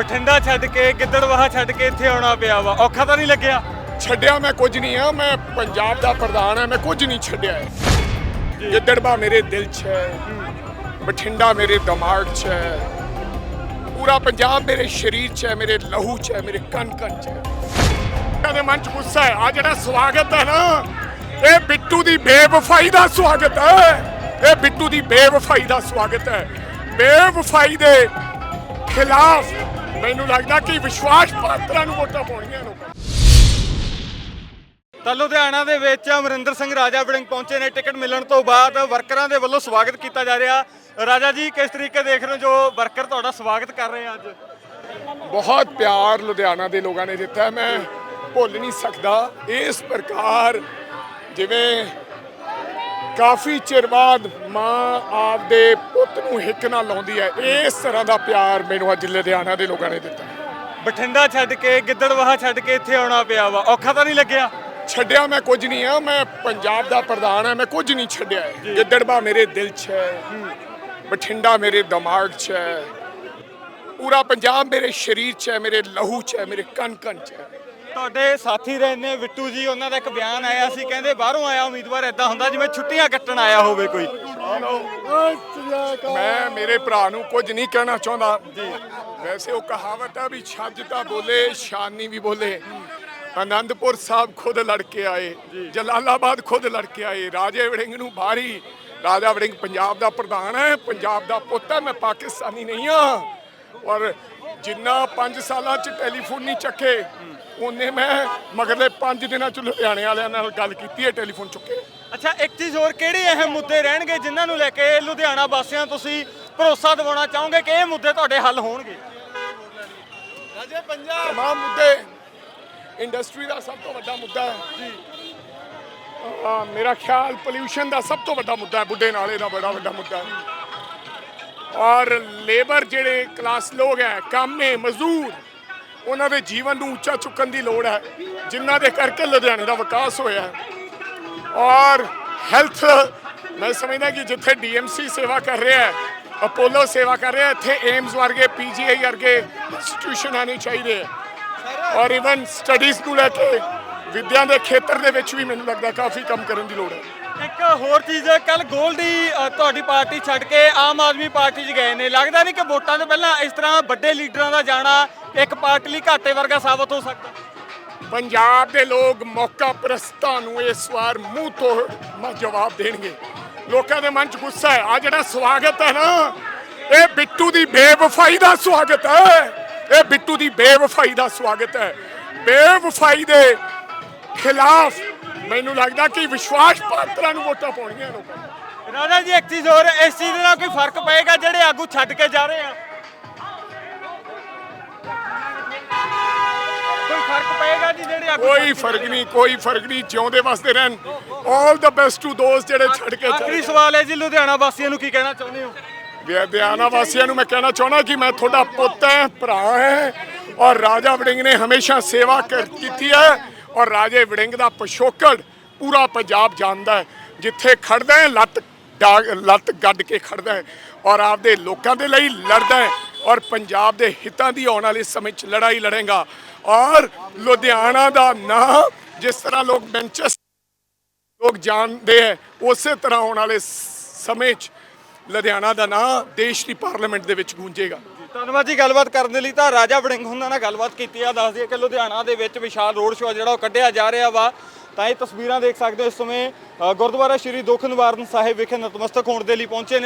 ਬਠਿੰਡਾ ਛੱਡ ਕੇ ਗਿੱਦੜਵਾਹਾ ਛੱਡ ਕੇ ਇੱਥੇ ਆਉਣਾ ਪਿਆ ਵਾ, ਔਖਾ ਤਾਂ ਨਹੀਂ ਲੱਗਿਆ? ਛੱਡਿਆ ਮੈਂ ਕੁਝ ਨਹੀਂ ਆ, ਮੈਂ ਪੰਜਾਬ ਦਾ ਪ੍ਰਧਾਨ ਆ, ਮੈਂ ਕੁਝ ਨਹੀਂ ਛੱਡਿਆ। ਹੈ ਗਿੱਦੜਬਾ ਮੇਰੇ ਦਿਲ 'ਚ ਹੈ, ਬਠਿੰਡਾ ਮੇਰੇ ਦਿਮਾਗ 'ਚ ਹੈ, ਪੂਰਾ ਪੰਜਾਬ ਮੇਰੇ ਸਰੀਰ 'ਚ ਹੈ, ਮੇਰੇ ਲਹੂ 'ਚ ਹੈ, ਮੇਰੇ ਕਣ ਕਣ 'ਚ ਹੈ। ਇਹਦੇ ਮਨ 'ਚ ਗੁੱਸਾ ਹੈ, ਆ ਜਿਹੜਾ ਸਵਾਗਤ ਹੈ ਨਾ, ਇਹ ਬਿੱਟੂ ਦੀ ਬੇਵਫਾਈ ਦਾ ਸਵਾਗਤ ਹੈ। ਇਹ ਬਿੱਟੂ ਦੀ ਬੇਵਫਾਈ ਦਾ ਸਵਾਗਤ ਹੈ। ਬੇਵਫਾਈ ਦੇ ਖਿਲਾਫ ਮੈਨੂੰ ਲੱਗਦਾ ਕਿ ਵਿਸ਼ਵਾਸ ਪਾਤਰਾਂ ਨੂੰ ਵੋਟਾਂ ਪਾਉਣੀਆਂ ਲੋਕਾਂ ਨੇ। ਤਾਂ ਲੁਧਿਆਣਾ ਦੇ ਵਿੱਚ ਅਮਰਿੰਦਰ ਸਿੰਘ ਰਾਜਾ ਵੜਿੰਗ ਪਹੁੰਚੇ ਨੇ ਟਿਕਟ ਮਿਲਣ ਤੋਂ ਬਾਅਦ ਵਰਕਰਾਂ ਦੇ ਵੱਲੋਂ ਸਵਾਗਤ ਕੀਤਾ ਜਾ ਰਿਹਾ ਰਾਜਾ ਜੀ ਕਿਸ ਤਰੀਕੇ ਦੇਖ ਰਹੇ ਹੋ ਜੋ ਵਰਕਰ ਤੁਹਾਡਾ ਸਵਾਗਤ ਕਰ ਰਹੇ ਆ ਅੱਜ ਬਹੁਤ ਪਿਆਰ ਲੁਧਿਆਣਾ ਦੇ ਲੋਕਾਂ ਨੇ ਦਿੱਤਾ। ਮੈਂ ਭੁੱਲ ਨਹੀਂ ਸਕਦਾ ਇਸ ਪ੍ਰਕਾਰ ਜਿਵੇਂ ਕਾਫੀ ਚਿਰ ਬਾਅਦ ਮਾਂ ਆਪਦੇ ਪੁੱਤ ਨੂੰ ਹਿੱਕ ਨਾਲ ਲਾਉਂਦੀ ਹੈ। ਇਸ ਤਰ੍ਹਾਂ ਦਾ ਪਿਆਰ ਮੈਨੂੰ ਅੱਜ ਲੁਧਿਆਣਾ ਦੇ ਲੋਕਾਂ ਨੇ ਦਿੱਤਾ। ਬਠਿੰਡਾ ਛੱਡ ਕੇ ਗਿੱਦੜਵਾਹਾ ਛੱਡ ਕੇ ਇੱਥੇ ਆਉਣਾ ਪਿਆ ਵਾ। ਔਖਾ ਤਾਂ ਨਹੀਂ ਲੱਗਿਆ? ਛੱਡਿਆ ਮੈਂ ਕੁਝ ਨਹੀਂ ਆ ਮੈਂ ਪੰਜਾਬ ਦਾ ਪ੍ਰਧਾਨ ਆ ਮੈਂ ਕੁਝ ਨਹੀਂ ਛੱਡਿਆ। ਹੈ। ਗਿੱਦੜਬਾ ਮੇਰੇ ਦਿਲ 'ਚ ਹੈ। ਬਠਿੰਡਾ ਮੇਰੇ ਦਿਮਾਗ 'ਚ ਹੈ। ਪੂਰਾ ਪੰਜਾਬ ਮੇਰੇ ਸਰੀਰ 'ਚ ਹੈ ਮੇਰੇ ਲਹੂ 'ਚ ਹੈ ਮੇਰੇ ਕਣ ਕਣ 'ਚ ਹੈ। ਤੁਹਾਡੇ ਸਾਥੀ ਰਹੇ ਨੇ ਬਿੱਟੂ ਜੀ ਉਹਨਾਂ ਦਾ ਇੱਕ ਬਿਆਨ ਆਇਆ ਸੀ ਕਹਿੰਦੇ ਬਾਹਰੋਂ ਆਇਆ ਉਮੀਦਵਾਰ ਐਦਾਂ ਹੁੰਦਾ ਜਿਵੇਂ ਛੁੱਟੀਆਂ ਕੱਟਣ ਆਇਆ ਹੋਵੇ ਕੋਈ। ਮੈਂ ਮੇਰੇ ਭਰਾ ਨੂੰ ਕੁਝ ਨਹੀਂ ਕਹਿਣਾ ਚਾਹੁੰਦਾ। ਜੀ। ਵੈਸੇ ਉਹ ਕਹਾਵਤ ਹੈ ਵੀ ਛੱਜ ਤਾਂ ਬੋਲੇ ਸ਼ਾਨੀ ਵੀ ਬੋਲੇ। ਆਨੰਦਪੁਰ ਸਾਹਿਬ ਖੁਦ ਲੜ ਕੇ ਆਏ ਜਲਾਲਾਬਾਦ ਖੁਦ ਲੜ ਕੇ ਆਏ। ਰਾਜੇ ਵੜਿੰਗ ਨੂੰ ਬਾਰੀ ਰਾਜਾ ਵੜਿੰਗ ਪੰਜਾਬ ਦਾ ਪ੍ਰਧਾਨ ਹੈ ਪੰਜਾਬ ਦਾ ਪੁੱਤ ਹੈ ਮੈਂ ਪਾਕਿਸਤਾਨੀ ਨਹੀਂ ਹਾਂ। ਔਰ ਜਿੰਨਾ 5 ਸਾਲਾਂ ਚ ਟੈਲੀਫੋਨ ਨਹੀਂ ਚੱਕੇ ਉਹਨੇ ਮੈਂ ਮਗਰਲੇ 5 ਦਿਨਾਂ ਚ ਲੁਧਿਆਣੇ ਵਾਲਿਆਂ ਨਾਲ ਗੱਲ ਕੀਤੀ ਹੈ ਟੈਲੀਫੋਨ ਚੁੱਕੇ ਅੱਛਾ ਇੱਕ ਚੀਜ਼ ਹੋਰ ਕਿਹੜੇ ਅਹਿਮ ਮੁੱਦੇ ਰਹਿਣਗੇ ਜਿਨ੍ਹਾਂ ਨੂੰ ਲੈ ਕੇ ਲੁਧਿਆਣਾ ਵਾਸੀਆਂ ਤੁਸੀਂ ਭਰੋਸਾ ਦਿਵਾਉਣਾ ਚਾਹੋਗੇ ਕਿ ਇਹ ਮੁੱਦੇ ਤੁਹਾਡੇ ਹੱਲ ਹੋਣਗੇ? ਰਾਜੇ ਪੰਜਾਬ। ਤਮਾਮ ਮੁੱਦੇ ਇੰਡਸਟਰੀ ਦਾ ਸਭ ਤੋਂ ਵੱਡਾ ਮੁੱਦਾ ਹੈ। ਜੀ। ਮੇਰਾ ਖਿਆਲ ਪੋਲਿਊਸ਼ਨ ਦਾ ਸਭ ਤੋਂ ਵੱਡਾ ਮੁੱਦਾ ਹੈ ਬੁੱਢੇ ਨਾਲੇ ਦਾ ਬੜਾ ਵੱਡਾ ਮੁੱਦਾ ਹੈ। ਔਰ ਲੇਬਰ ਜਿਹੜੇ ਕਲਾਸ ਲੋਕ ਹੈ ਕਾਮੇ ਮਜ਼ਦੂਰ ਉਹਨਾਂ ਦੇ ਜੀਵਨ ਨੂੰ ਉੱਚਾ ਚੁੱਕਣ ਦੀ ਲੋੜ ਹੈ, ਜਿਨ੍ਹਾਂ ਦੇ ਕਰਕੇ ਲੁਧਿਆਣੇ ਦਾ ਵਿਕਾਸ ਹੋਇਆ ਹੈ। ਔਰ ਹੈਲਥ ਮੈਂ ਸਮਝਦਾ ਕਿ ਜਿੱਥੇ ਡੀਐਮਸੀ ਸੇਵਾ ਕਰ ਰਿਹਾ ਹੈ ਅਪੋਲੋ ਸੇਵਾ ਕਰ ਰਿਹਾ ਇੱਥੇ ਏਮਸ ਵਰਗੇ ਪੀਜੀਆਈ ਵਰਗੇ ਇੰਸਟੀਟਿਊਸ਼ਨ ਆਣੇ ਚਾਹੀਦੇ ਹੈ। ਔਰ ਇਵਨ ਸਟੱਡੀਜ਼ ਨੂੰ ਲੈ ਕੇ ਵਿਦਿਆ ਦੇ ਖੇਤਰ ਦੇ ਵਿੱਚ ਵੀ ਮੈਨੂੰ ਲੱਗਦਾ ਕਾਫੀ ਕੰਮ ਕਰਨ ਦੀ ਲੋੜ ਹੈ। ਇੱਕ ਹੋਰ ਚੀਜ਼ ਕੱਲ ਗੋਲਡੀ ਅ, ਤੁਹਾਡੀ ਪਾਰਟੀ ਛੱਡ ਕੇ ਆਮ ਆਦਮੀ ਪਾਰਟੀ 'ਚ ਗਏ ਨੇ। ਲੱਗਦਾ ਨਹੀਂ ਕਿ ਵੋਟਾਂ ਤੋਂ ਪਹਿਲਾਂ ਇਸ ਤਰ੍ਹਾਂ ਵੱਡੇ ਲੀਡਰਾਂ ਦਾ ਜਾਣਾ ਇੱਕ ਪਾਰਟੀ ਲਈ ਘਾਟੇ ਵਰਗਾ ਸਾਬਤ ਹੋ ਸਕਦਾ? ਪੰਜਾਬ ਦੇ ਲੋਕ ਮੌਕਾ ਪ੍ਰਸਤਾਂ ਨੂੰ ਇਸ ਵਾਰ ਮੂੰਹ ਤੋਂ ਮ ਜਵਾਬ ਦੇਣਗੇ। ਲੋਕਾਂ ਦੇ ਮਨ 'ਚ ਗੁੱਸਾ ਹੈ। ਆ ਜਿਹੜਾ ਸਵਾਗਤ ਹੈ ਨਾ ਇਹ ਬਿੱਟੂ ਦੀ ਬੇਵਫਾਈ ਦਾ ਸਵਾਗਤ ਹੈ। ਇਹ ਬਿੱਟੂ ਦੀ ਬੇਵਫਾਈ ਦਾ ਸਵਾਗਤ ਹੈ। ਬੇਵਫਾਈ ਦੇ ਖਿਲਾਫ ਮੈਨੂੰ ਲੱਗਦਾ ਕਿ ਵਿਸ਼ਵਾਸ ਪਾਤਰਾਂ ਨੂੰ ਵੋਟਾਂ ਪਾਉਣੀਆਂ ਲੋਕਾਂ ਨੇ। ਰਾਜਾ ਜੀ ਇੱਕ ਚੀਜ਼ ਹੋਰ ਇਸ ਚੀਜ਼ ਦੇ ਨਾਲ ਕੋਈ ਫ਼ਰਕ ਪਏਗਾ ਜਿਹੜੇ ਆਗੂ ਛੱਡ ਕੇ ਜਾ ਰਹੇ ਆ? ਕੋਈ ਫ਼ਰਕ ਪਏਗਾ ਜੀ ਜਿਹੜੇ ਆਗੂ ਕੋਈ ਫ਼ਰਕ ਨਹੀਂ ਕੋਈ ਫ਼ਰਕ ਨਹੀਂ ਜਿਉਂਦੇ ਵਸਦੇ ਰਹਿਣ। 올 ਦਾ ਬੈਸਟ ਟੂ ਦੋਸ ਜਿਹੜੇ ਛੱਡ ਕੇ ਆਖਰੀ ਚਲੇ ਸਵਾਲ ਹੈ ਜੀ ਲੁਧਿਆਣਾ ਵਾਸੀਆਂ ਨੂੰ ਕੀ ਕਹਿਣਾ ਚਾਹੁੰਦੇ ਹੋ? ਵਿਦਿਆਨਾ ਵਾਸੀਆਂ ਨੂੰ ਮੈਂ ਕਹਿਣਾ ਚਾਹੁੰਦਾ ਕਿ ਮੈਂ ਤੁਹਾਡਾ ਪੁੱਤ ਹੈ ਭਰਾ ਹੈ ਔਰ ਰਾਜਾ ਵੜਿੰਗ ਨੇ ਹਮੇਸ਼ਾ ਸੇਵਾ ਕਰ ਕੀਤੀ ਹੈ। ਔਰ ਰਾਜੇ ਵੜਿੰਗ ਦਾ ਪਿਛੋਕੜ ਪੂਰਾ ਪੰਜਾਬ ਜਾਣਦਾ ਹੈ, ਜਿੱਥੇ ਖੜਦਾ ਹੈ, ਲੱਤ ਡਾਗ- ਲੱਤ ਗੱਡ ਕੇ ਖੜਦਾ ਹੈ ਔਰ ਆਪਦੇ ਲੋਕਾਂ ਦੇ ਲਈ ਲੜਦਾ ਹੈ ਔਰ ਪੰਜਾਬ ਦੇ ਹਿੱਤਾਂ ਦੀ ਆਉਣ ਵਾਲੇ ਸਮੇਂ 'ਚ ਲੜਾਈ ਲੜੇਗਾ ਔਰ ਲੁਧਿਆਣਾ ਦਾ ਨਾਂ ਜਿਸ ਤਰ੍ਹਾਂ ਲੋਕ ਮੈਂਚੈਸਟਰ ਲੋਕ ਜਾਣਦੇ ਹੈ, ਉਸੇ ਤਰ੍ਹਾਂ ਆਉਣ ਵਾਲੇ ਸਮੇਂ 'ਚ ਲੁਧਿਆਣਾ ਦਾ ਨਾਂ ਦੇਸ਼ ਦੀ ਪਾਰਲੀਮੈਂਟ ਦੇ ਵਿੱਚ ਗੂੰਜੇਗਾ। ਧੰਨਵਾਦ ਜੀ ਗੱਲਬਾਤ ਕਰਨ ਦੇ ਲਈ ਤਾਂ ਰਾਜਾ ਵੜਿੰਗ ਉਹਨਾਂ ਨਾਲ ਗੱਲਬਾਤ ਕੀਤੀ ਆ ਦੱਸ ਦਈਏ ਕਿ ਲੁਧਿਆਣਾ ਦੇ ਵਿੱਚ ਵਿਸ਼ਾਲ ਰੋਡ ਸ਼ੋਅ ਜਿਹੜਾ ਉਹ ਕੱਢਿਆ ਜਾ ਰਿਹਾ ਵਾ। ਤਾਂ ਇਹ ਤਸਵੀਰਾਂ ਦੇਖ ਸਕਦੇ ਹੋ ਇਸ ਸਮੇਂ ਅ, ਗੁਰਦੁਆਰਾ ਸ਼੍ਰੀ ਦੁੱਖ ਨਿਵਾਰਨ ਸਾਹਿਬ ਵਿਖੇ ਨਤਮਸਤਕ ਹੋਣ ਦੇ ਲਈ ਪਹੁੰਚੇ ਨੇ।